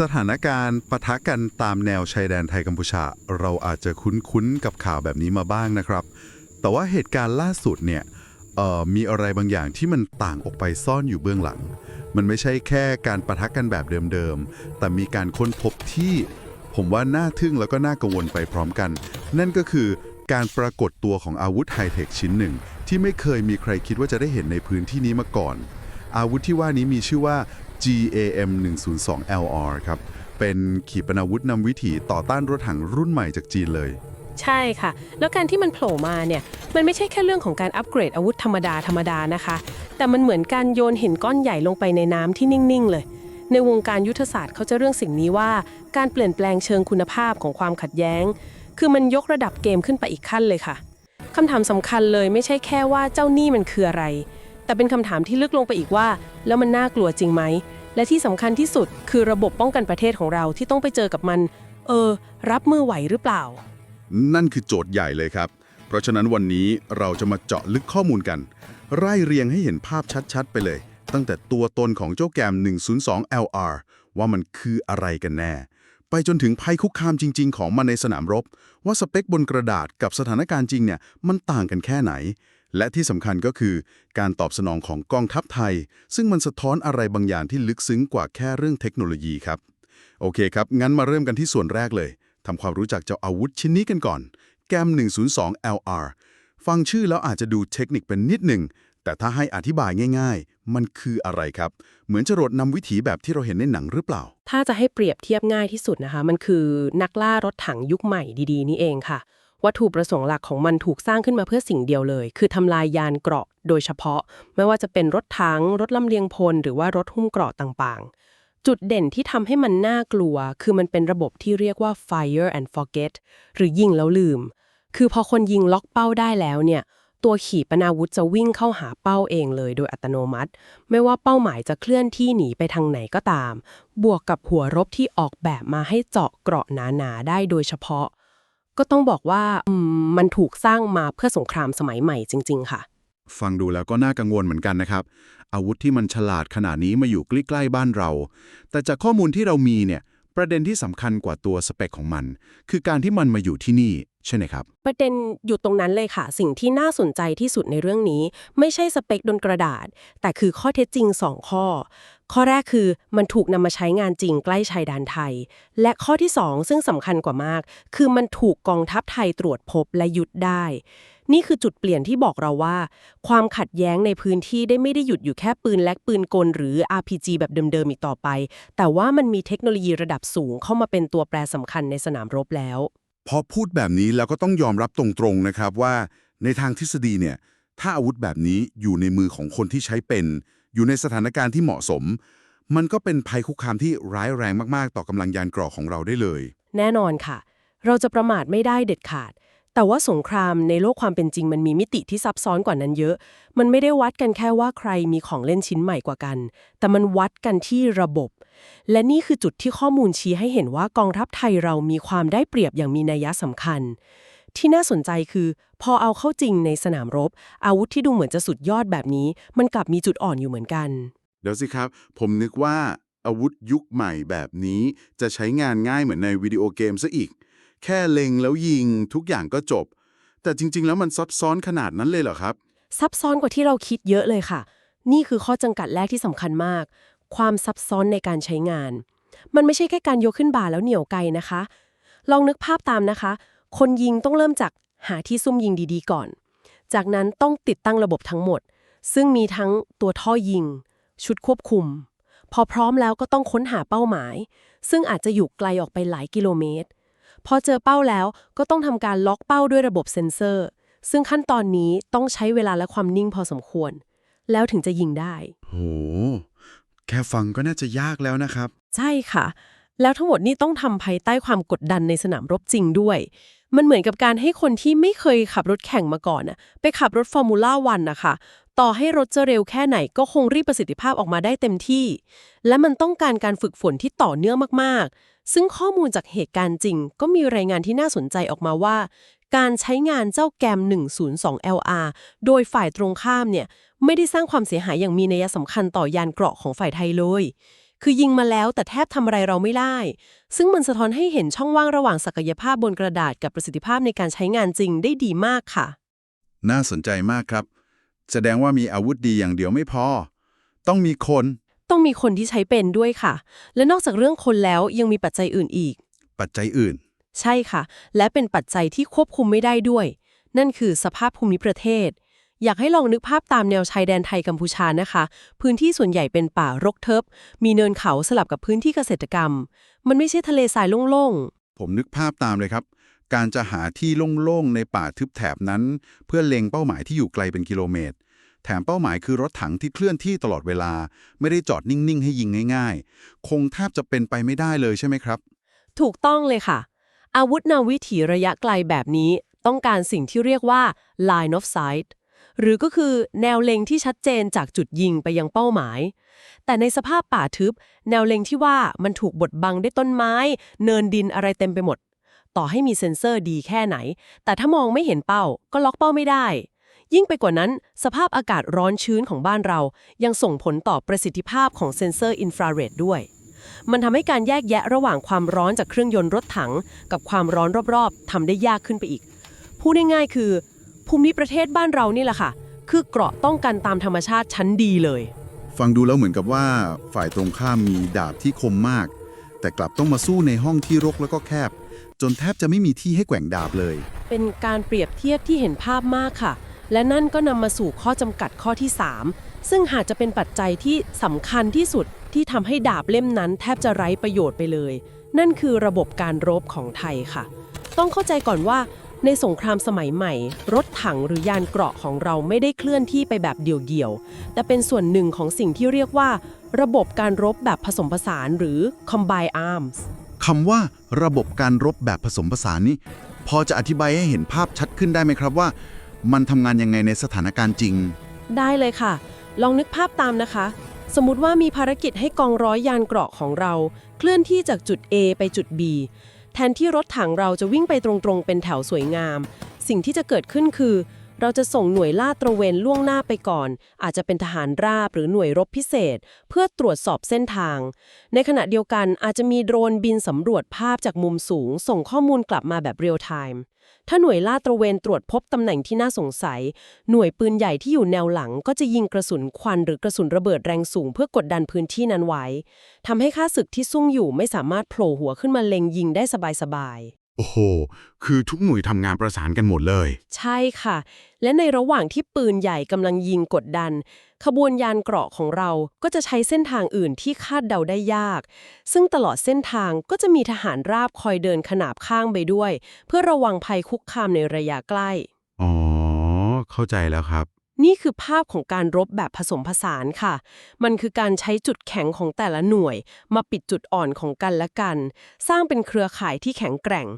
สถานการณ์ปะทะกันตามแนวชายแดนไทยกัมพูชา เราอาจจะคุ้นๆกับข่าวแบบนี้มาบ้างนะครับ แต่ว่าเหตุการณ์ล่าสุดเนี่ยมีอะไรบางอย่างที่มันต่างออกไปซ่อนอยู่เบื้องหลัง มันไม่ใช่แค่การปะทะกันแบบเดิมๆ แต่มีการค้นพบที่ผมว่าน่าทึ่งแล้วก็น่ากังวลไปพร้อมกัน นั่นก็คือการปรากฏตัวของอาวุธไฮเทคชิ้นหนึ่ง ที่ไม่เคยมีใครคิดว่าจะได้เห็นในพื้นที่นี้มาก่อน อาวุธที่ว่านี้มีชื่อว่า GAM 102 LR ครับ เป็นขีปนาวุธนำวิถีต่อต้านรถถังรุ่นใหม่จากจีนเลย ใช่ค่ะ แล้วการที่มันโผล่มาเนี่ย มันไม่ใช่แค่เรื่องของการอัปเกรดอาวุธธรรมดาธรรมดานะคะ แต่มันเหมือนการโยนหินก้อนใหญ่ลงไปในน้ำที่นิ่ง ๆ เลย ในวงการยุทธศาสตร์เขาจะเรื่องสิ่งนี้ว่า การเปลี่ยนแปลงเชิงคุณภาพของความขัดแย้ง คือมันยกระดับเกมขึ้นไปอีกขั้นเลยค่ะคำถามสำคัญเลยไม่ใช่แค่ว่าเจ้าหนี้มันคืออะไร แต่เป็นคำถามที่ลึกลงไปอีกว่า แล้วมันน่ากลัวจริงไหม และที่สำคัญที่สุดคือระบบป้องกันประเทศของเราที่ต้องไปเจอกับมัน เออ รับมือไหวหรือเปล่า นั่นคือโจทย์ใหญ่เลยครับ เพราะฉะนั้นวันนี้เราจะมาเจาะลึกข้อมูลกัน ไล่เรียงให้เห็นภาพชัดๆ ไปเลย ตั้งแต่ตัวตนของเจ้าแกม 102 LR ว่ามันคืออะไรกันแน่ ไปจนถึงภัยคุกคามจริง ๆ ของมันในสนามรบ ว่าสเปคบนกระดาษกับสถานการณ์จริงเนี่ยมันต่างกันแค่ไหน และที่สำคัญก็คือการตอบสนองของกองทัพไทย ซึ่งมันสะท้อนอะไรบางอย่างที่ลึกซึ้งกว่าแค่เรื่องเทคโนโลยีครับ โอเคครับ งั้นมาเริ่มกันที่ส่วนแรกเลยทำความรู้จักเจ้าอาวุธชิ้นนี้กันก่อน แกม 102 LR ฟังชื่อแล้วอาจจะดูเทคนิคเป็นนิดหนึ่ง แต่ถ้าให้อธิบายง่าย ๆ มันคืออะไรครับ เหมือนจรวดนำวิถีแบบที่เราเห็นในหนังหรือเปล่า ถ้าจะให้เปรียบเทียบง่ายที่สุดนะคะ มันคือนักล่ารถถังยุคใหม่ดีๆ นี่เองค่ะ วัตถุประสงค์หลักของมันถูกสร้างขึ้นมาเพื่อสิ่งเดียวเลย คือทำลายยานเกราะโดยเฉพาะ ไม่ว่าจะเป็นรถถังรถลำเลียงพล หรือว่ารถหุ้มเกราะต่างๆ จุดเด่นที่ทำให้มันน่ากลัว คือมันเป็นระบบที่เรียกว่า fire and forget หรือยิงแล้วลืม คือพอคนยิงล็อกเป้าได้แล้วเนี่ยตัวขีปนาวุธจะวิ่งเข้าหาเป้าเองเลยโดยอัตโนมัติ ไม่ว่าเป้าหมายจะเคลื่อนที่หนีไปทางไหนก็ตาม บวกกับหัวรบที่ออกแบบมาให้เจาะเกราะหนาๆได้โดยเฉพาะ ก็ต้องบอกว่าอืมมันถูกสร้างมาเพื่อสงครามสมัยใหม่จริง ๆ ค่ะ ฟังดูแล้วก็น่ากังวลเหมือนกันนะครับ อาวุธที่มันฉลาดขนาดนี้มาอยู่ใกล้ๆบ้านเรา แต่จากข้อมูลที่เรามีเนี่ยประเด็นที่สำคัญกว่าตัวสเปคของมัน คือการที่มันมาอยู่ที่นี่ใช่ไหมครับ ประเด็นอยู่ตรงนั้นเลยค่ะ สิ่งที่น่าสนใจที่สุดในเรื่องนี้ ไม่ใช่สเปคบนกระดาษ แต่คือข้อเท็จจริง 2 ข้อ ข้อแรกคือมันถูกนำมาใช้งานจริงใกล้ชายแดนไทย และข้อที่ 2 ซึ่งสำคัญกว่ามาก คือมันถูกกองทัพไทยตรวจพบและยุดได้ นี่คือจุดเปลี่ยนที่บอกเราว่า ความขัดแย้งในพื้นที่ได้ไม่ได้หยุดอยู่แค่ปืนแลกปืนกลหรือ RPG แบบเดิมๆอีกต่อไป แต่ว่ามันมีเทคโนโลยีระดับสูงเข้ามาเป็นตัวแปรสำคัญในสนามรบแล้ว พอพูดแบบนี้เราก็ต้องยอมรับตรงๆนะครับว่า ในทางทฤษฎีเนี่ยถ้าอาวุธแบบนี้อยู่ในมือของคนที่ใช้เป็น อยู่ในสถานการณ์ที่เหมาะสม มันก็เป็นภัยคุกคามที่ร้ายแรงมากๆ ต่อกำลังยานเกราะของเราได้เลย แน่นอนค่ะ เราจะประมาทไม่ได้เด็ดขาด แต่ว่าสงครามในโลกความเป็นจริงมันมีมิติที่ซับซ้อนกว่านั้นเยอะ มันไม่ได้วัดกันแค่ว่าใครมีของเล่นชิ้นใหม่กว่ากัน แต่มันวัดกันที่ระบบ และนี่คือจุดที่ข้อมูลชี้ให้เห็นว่ากองทัพไทยเรามีความได้เปรียบอย่างมีนัยสำคัญ ที่น่าสนใจคือ พอเอาเข้าจริงในสนามรบ อาวุธที่ดูเหมือนจะสุดยอดแบบนี้ มันกลับมีจุดอ่อนอยู่เหมือนกัน เดี๋ยวสิครับ ผมนึกว่าอาวุธยุคใหม่แบบนี้ จะใช้งานง่ายเหมือนในวิดีโอเกมซะอีก แค่เล็งแล้วยิงทุกอย่างก็จบ แต่จริง ๆ แล้วมันซับซ้อนขนาดนั้นเลยเหรอครับ ซับซ้อนกว่าที่เราคิดเยอะเลยค่ะ นี่คือข้อจำกัดแรกที่สำคัญมาก ความซับซ้อนในการใช้งาน มันไม่ใช่แค่การยกขึ้นบ่าแล้วเหนี่ยวไกลนะคะ ลองนึกภาพตามนะคะ คนยิงต้องเริ่มจากหาที่ซุ่มยิงดีๆก่อน จากนั้นต้องติดตั้งระบบทั้งหมด ซึ่งมีทั้งตัวท่อยิง ชุดควบคุม พอพร้อมแล้วก็ต้องค้นหาเป้าหมาย ซึ่งอาจจะอยู่ไกลออกไปหลายกิโลเมตร พอเจอเป้าแล้วก็ต้องทำการล็อกเป้าด้วยระบบเซ็นเซอร์ ซึ่งขั้นตอนนี้ต้องใช้เวลาและความนิ่งพอสมควร แล้วถึงจะยิงได้โหแค่ฟังก็น่าจะยากแล้วนะครับ ใช่ค่ะ แล้วทั้งหมดนี้ต้องทำภายใต้ความกดดันในสนามรบจริงด้วย มันเหมือนกับการให้คนที่ไม่เคยขับรถแข่งมาก่อนน่ะไปขับรถฟอร์มูล่าวันนะคะต่อให้รถจะเร็วแค่ไหนก็คงรีบประสิทธิภาพออกมาได้เต็มที่ และมันต้องการการฝึกฝนที่ต่อเนื่องมากๆ ซึ่งข้อมูลจากเหตุการณ์จริง ก็มีรายงานที่น่าสนใจออกมาว่า การใช้งานเจ้าแกม 102 LR โดยฝ่ายตรงข้ามเนี่ยไม่ได้สร้างความเสียหายอย่างมีนัยสำคัญต่อยานเกราะของฝ่ายไทยเลย คือยิงมาแล้วแต่แทบทำอะไรเราไม่ได้ ซึ่งมันสะท้อนให้เห็นช่องว่างระหว่างศักยภาพบนกระดาษกับประสิทธิภาพในการใช้งานจริงได้ดีมากค่ะ น่าสนใจมากครับ แสดงว่ามีอาวุธดีอย่างเดียวไม่พอ ต้องมีคน ต้องมีคนที่ใช้เป็นด้วยค่ะ และนอกจากเรื่องคนแล้วยังมีปัจจัยอื่นอีก ปัจจัยอื่น ใช่ค่ะ และเป็นปัจจัยที่ควบคุมไม่ได้ด้วย นั่นคือสภาพภูมิประเทศ อยากให้ลองนึกภาพตามแนวชายแดนไทยกัมพูชานะคะ พื้นที่ส่วนใหญ่เป็นป่ารกเทิบมีเนินเขาสลับกับพื้นที่เกษตรกรรม มันไม่ใช่ทะเลทรายโล่งผมนึกภาพตามเลยครับ การจะหาที่โล่งๆในป่าทึบแถบนั้น เพื่อเล็งเป้าหมายที่อยู่ไกลเป็นกิโลเมตร แถมเป้าหมายคือรถถังที่เคลื่อนที่ตลอดเวลา ไม่ได้จอดนิ่งๆ ให้ยิงง่าย ๆ คงแทบจะเป็นไปไม่ได้เลยใช่ไหมครับๆถูกต้องเลยค่ะ อาวุธนาวิถีระยะไกลแบบนี้ต้องการสิ่งที่เรียกว่า line of sight หรือก็คือแนวเล็งที่ชัดเจนจากจุดยิงไปยังเป้าหมาย แต่ในสภาพป่าทึบ แนวเล็งที่ว่ามันถูกบดบังด้วยต้นไม้ เนินดินอะไรเต็มไปหมด ต่อให้มีเซ็นเซอร์ดีแค่ไหน แต่ถ้ามองไม่เห็นเป้า ก็ล็อกเป้าไม่ได้ ยิ่งไปกว่านั้น สภาพอากาศร้อนชื้นของบ้านเรา ยังส่งผลต่อประสิทธิภาพของเซ็นเซอร์อินฟราเรดด้วยมันทำให้การแยกแยะระหว่างความร้อนจากเครื่องยนต์รถถัง กับความร้อนรอบๆทำได้ยากขึ้นไปอีก พูดง่ายๆคือ ภูมิประเทศบ้านเรานี่แหละค่ะ คือเกราะป้องกันตามธรรมชาติชั้นดีเลย ฟังดูแล้วเหมือนกับว่าฝ่ายตรงข้ามมีดาบที่คมมาก แต่กลับต้องมาสู้ในห้องที่รกแล้วก็แคบ จนแทบจะไม่มีที่ให้แกว่งดาบเลย เป็นการเปรียบเทียบที่เห็นภาพมากค่ะ และนั่นก็นำมาสู่ข้อจำกัดข้อที่ 3 ซึ่งหากจะเป็นปัจจัยที่สำคัญที่สุดที่ทำให้ดาบเล่มนั้นแทบจะไร้ประโยชน์ไปเลย นั่นคือระบบการรบของไทยค่ะ ต้องเข้าใจก่อนว่า ในสงครามสมัยใหม่ รถถังหรือยานเกราะของเราไม่ได้เคลื่อนที่ไปแบบเดี่ยวๆ แต่เป็นส่วนหนึ่งของสิ่งที่เรียกว่า ระบบการรบแบบผสมผสานหรือ combine arms คำว่าระบบการรบแบบผสมผสานนี้ พอจะอธิบายให้เห็นภาพชัดขึ้นได้ไหมครับว่า มันทำงานยังไงในสถานการณ์จริง ได้เลยค่ะ ลองนึกภาพตามนะคะ สมมติว่ามีภารกิจให้กองร้อยยานเกราะของเรา เคลื่อนที่จากจุด A ไปจุด B แทนที่รถถังเราจะวิ่งไปตรงๆ เป็นแถวสวยงาม สิ่งที่จะเกิดขึ้นคือ เราจะส่งหน่วยลาดตระเวนล่วงหน้าไปก่อน อาจจะเป็นทหารราบหรือหน่วยรบพิเศษ เพื่อตรวจสอบเส้นทาง ในขณะเดียวกันอาจจะมีโดรนบินสำรวจภาพจากมุมสูง ส่งข้อมูลกลับมาแบบเรียลไทม์ถ้าหน่วยลาดตระเวนตรวจพบตำแหน่งที่น่าสงสัย หน่วยปืนใหญ่ที่อยู่แนวหลัง ก็จะยิงกระสุนควันหรือกระสุนระเบิดแรงสูง เพื่อกดดันพื้นที่นั้นไว้ทำให้ข้าศึกที่ซุ่มอยู่ไม่สามารถโผล่หัวขึ้นมาเล็งยิงได้สบายๆ โอ้โห คือทุกหน่วยทำงานประสานกันหมดเลย ใช่ค่ะ และในระหว่างที่ปืนใหญ่กำลังยิงกดดัน ขบวนยานเกราะของเราก็จะใช้เส้นทางอื่นที่คาดเดาได้ยาก ซึ่งตลอดเส้นทางก็จะมีทหารราบคอยเดินขนาบข้างไปด้วย เพื่อระวังภัยคุกคามในระยะใกล้ อ๋อ เข้าใจแล้วครับ นี่คือภาพของการรบแบบผสมผสานค่ะ มันคือการใช้จุดแข็งของแต่ละหน่วย มาปิดจุดอ่อนของกันและกัน สร้างเป็นเครือข่ายที่แข็งแกร่ง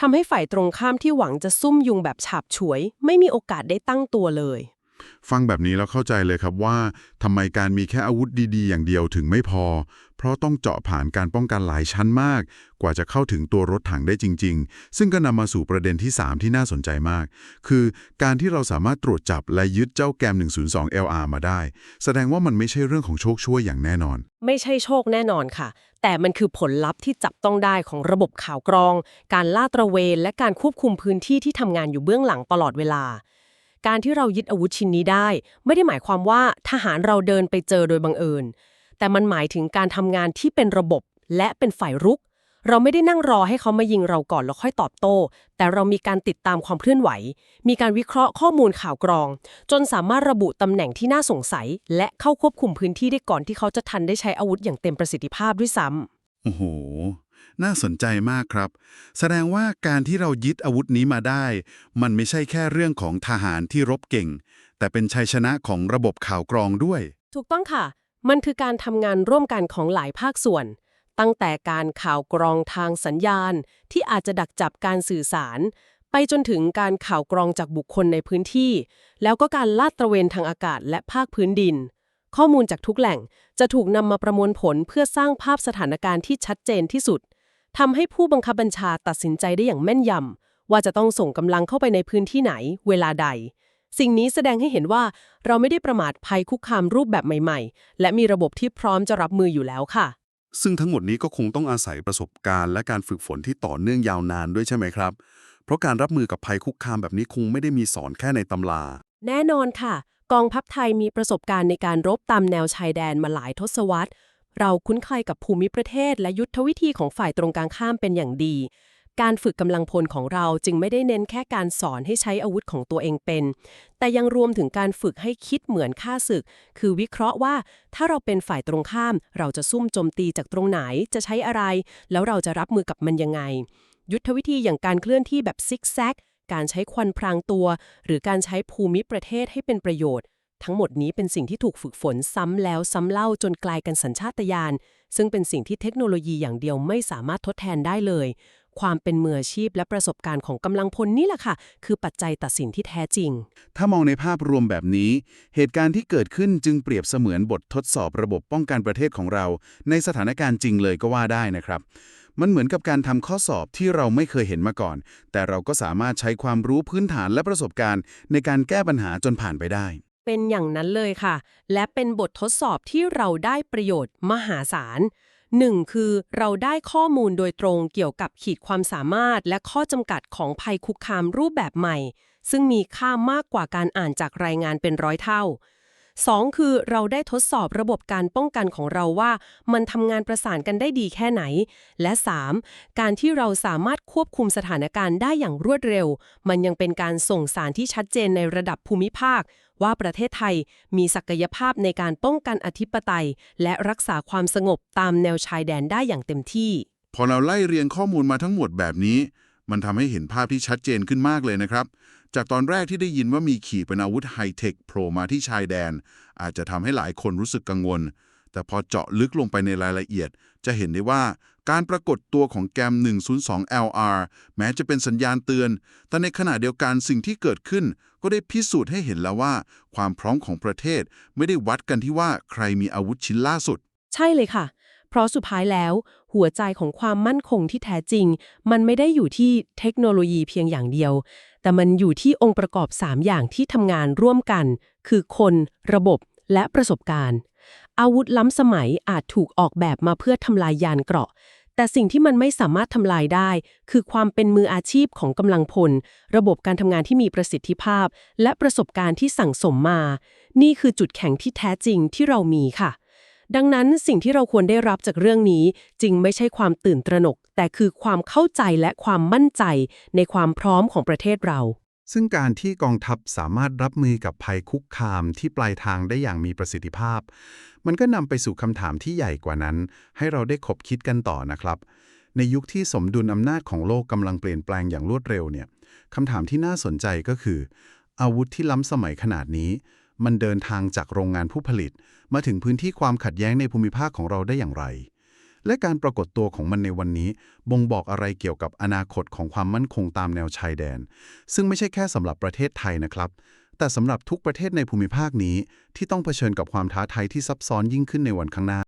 ทำให้ฝ่ายตรงข้ามที่หวังจะซุ่มยุงแบบฉาบฉวย ไม่มีโอกาสได้ตั้งตัวเลย ฟังแบบนี้แล้วเข้าใจเลยครับว่าทำไมการมีแค่อาวุธดีๆ อย่างเดียวถึงไม่พอ เพราะต้องเจาะผ่านการป้องกันหลายชั้นมาก กว่าจะเข้าถึงตัวรถถังได้จริง ๆ ซึ่งก็นำมาสู่ประเด็นที่ 3 ที่น่าสนใจมาก คือการที่เราสามารถตรวจจับและยึดเจ้าแกม 102 LR มาได้ แสดงว่ามันไม่ใช่เรื่องของโชคช่วยอย่างแน่นอน ไม่ใช่โชคแน่นอนค่ะ แต่มันคือผลลัพธ์ที่จับต้องได้ของระบบข่าวกรอง การลาดตระเวน และการควบคุมพื้นที่ที่ทำงานอยู่เบื้องหลังตลอดเวลา การที่เรายึดอาวุธชิ้นนี้ได้ ไม่ได้หมายความว่าทหารเราเดินไปเจอโดยบังเอิญ แต่มันหมายถึงการทำงานที่เป็นระบบและเป็นฝ่ายรุก เราไม่ได้นั่งรอให้เขามายิงเราก่อนแล้วค่อยตอบโต้ แต่เรามีการติดตามความเคลื่อนไหว มีการวิเคราะห์ข้อมูลข่าวกรอง จนสามารถระบุตำแหน่งที่น่าสงสัย และเข้าควบคุมพื้นที่ได้ก่อนที่เขาจะทันได้ใช้อาวุธอย่างเต็มประสิทธิภาพด้วยซ้ำโอ้โห น่าสนใจมากครับ แสดงว่าการที่เรายึดอาวุธนี้มาได้ มันไม่ใช่แค่เรื่องของทหารที่รบเก่ง แต่เป็นชัยชนะของระบบข่าวกรองด้วย ถูกต้องค่ะ มันคือการทำงานร่วมกันของหลายภาคส่วน ตั้งแต่การข่าวกรองทางสัญญาณ ที่อาจจะดักจับการสื่อสาร ไปจนถึงการข่าวกรองจากบุคคลในพื้นที่ แล้วก็การลาดตระเวนทางอากาศและภาคพื้นดินข้อมูลจากทุกแหล่งจะถูกนำมาประมวลผลเพื่อสร้างภาพสถานการณ์ที่ชัดเจนที่สุด ทำให้ผู้บังคับบัญชาตัดสินใจได้อย่างแม่นยำว่าจะต้องส่งกำลังเข้าไปในพื้นที่ไหน เวลาใด สิ่งนี้แสดงให้เห็นว่าเราไม่ได้ประมาทภัยคุกคามรูปแบบใหม่ ๆ และมีระบบที่พร้อมจะรับมืออยู่แล้วค่ะ ซึ่งทั้งหมดนี้ก็คงต้องอาศัยประสบการณ์และการฝึกฝนที่ต่อเนื่องยาวนานด้วยใช่ไหมครับ เพราะการรับมือกับภัยคุกคามแบบนี้คงไม่ได้มีสอนแค่ในตำรา แน่นอนค่ะ กองทัพไทยมีประสบการณ์ในการรบตามแนวชายแดนมาหลายทศวรรษ เราคุ้นเคยกับภูมิประเทศ และยุทธวิธีของฝ่ายตรงกลางข้ามเป็นอย่างดี การฝึกกำลังพลของเราจึงไม่ได้เน้นแค่การสอนให้ใช้อาวุธของตัวเองเป็น แต่ยังรวมถึงการฝึกให้คิดเหมือนฆ่าศึก คือวิเคราะห์ว่าถ้าเราเป็นฝ่ายตรงข้าม เราจะซุ่มโจมตีจากตรงไหนจะใช้อะไร แล้วเราจะรับมือกับมันยังไง ยุทธวิธีอย่างการเคลื่อนที่แบบซิกแซกการใช้ควันพรางตัว หรือการใช้ภูมิประเทศให้เป็นประโยชน์ ทั้งหมดนี้เป็นสิ่งที่ถูกฝึกฝนซ้ำแล้วซ้ำเล่าจนกลายกันสัญชาตญาณซึ่งเป็นสิ่งที่เทคโนโลยีอย่างเดียวไม่สามารถทดแทนได้เลย ความเป็นมืออาชีพและประสบการณ์ของกำลังพลนี่แหละค่ะ คือปัจจัยตัดสินที่แท้จริง ถ้ามองในภาพรวมแบบนี้ เหตุการณ์ที่เกิดขึ้นจึงเปรียบเสมือนบททดสอบระบบป้องกันประเทศของเรา ในสถานการณ์จริงเลยก็ว่าได้นะครับมันเหมือนกับการทำข้อสอบที่เราไม่เคยเห็นมาก่อน แต่เราก็สามารถใช้ความรู้พื้นฐานและประสบการณ์ ในการแก้ปัญหาจนผ่านไปได้ เป็นอย่างนั้นเลยค่ะ และเป็นบททดสอบที่เราได้ประโยชน์มหาศาลหนึ่งคือเราได้ข้อมูลโดยตรงเกี่ยวกับขีดความสามารถและข้อจำกัดของภัยคุกคามรูปแบบใหม่ ซึ่งมีค่ามากกว่าการอ่านจากรายงานเป็นร้อยเท่า 2. คือเราได้ทดสอบระบบการป้องกันของเราว่า มันทำงานประสานกันได้ดีแค่ไหน และ 3. การที่เราสามารถควบคุมสถานการณ์ได้อย่างรวดเร็ว มันยังเป็นการส่งสารที่ชัดเจนในระดับภูมิภาค ว่าประเทศไทยมีศักยภาพในการป้องกันอธิปไตย และรักษาความสงบตามแนวชายแดนได้อย่างเต็มที่ พอเราไล่เรียงข้อมูลมาทั้งหมดแบบนี้ มันทำให้เห็นภาพที่ชัดเจนขึ้นมากเลยนะครับ จากตอนแรกที่ได้ยินว่ามีขีปนาวุธไฮเทคโผล่มาที่ชายแดน อาจจะทำให้หลายคนรู้สึกกังวล แต่พอเจาะลึกลงไปในรายละเอียด จะเห็นได้ว่า การปรากฏตัวของแกม 102 LR แม้จะเป็นสัญญาณเตือน แต่ในขณะเดียวกันสิ่งที่เกิดขึ้น ก็ได้พิสูจน์ให้เห็นแล้วว่า ความพร้อมของประเทศไม่ได้วัดกันที่ว่าใครมีอาวุธชิ้นล่าสุด ใช่เลยค่ะ เพราะสุดท้ายแล้ว หัวใจของความมั่นคงที่แท้จริง มันไม่ได้อยู่ที่เทคโนโลยีเพียงอย่างเดียว แต่มันอยู่ที่องค์ประกอบ 3 อย่างที่ทำงานร่วมกัน คือคน ระบบ และประสบการณ์ อาวุธล้ำสมัยอาจถูกออกแบบมาเพื่อทำลายยานเกราะ แต่สิ่งที่มันไม่สามารถทำลายได้ คือความเป็นมืออาชีพของกำลังพล ระบบการทำงานที่มีประสิทธิภาพ และประสบการณ์ที่สั่งสมมา นี่คือจุดแข็งที่แท้จริงที่เรามีค่ะ ดังนั้นสิ่งที่เราควรได้รับจากเรื่องนี้จึงไม่ใช่ความตื่นตระหนก แต่คือความเข้าใจและความมั่นใจในความพร้อมของประเทศเราซึ่งการที่กองทัพสามารถรับมือกับภัยคุกคามที่ปลายทางได้อย่างมีประสิทธิภาพ มันก็นำไปสู่คำถามที่ใหญ่กว่านั้น ให้เราได้คบคิดกันต่อนะครับ ในยุคที่สมดุลอำนาจของโลกกำลังเปลี่ยนแปลงอย่างรวดเร็วเนี่ยคำถามที่น่าสนใจก็คือ อาวุธที่ล้ำสมัยขนาดนี้ มันเดินทางจากโรงงานผู้ผลิต มาถึงพื้นที่ความขัดแย้งในภูมิภาคของเราได้อย่างไร และการปรากฏตัวของมันในวันนี้ บ่งบอกอะไรเกี่ยวกับอนาคตของความมั่นคงตามแนวชายแดน ซึ่งไม่ใช่แค่สำหรับประเทศไทยนะครับ แต่สำหรับทุกประเทศในภูมิภาคนี้ที่ต้องเผชิญกับความท้าทายที่ซับซ้อนยิ่งขึ้นในวันข้างหน้า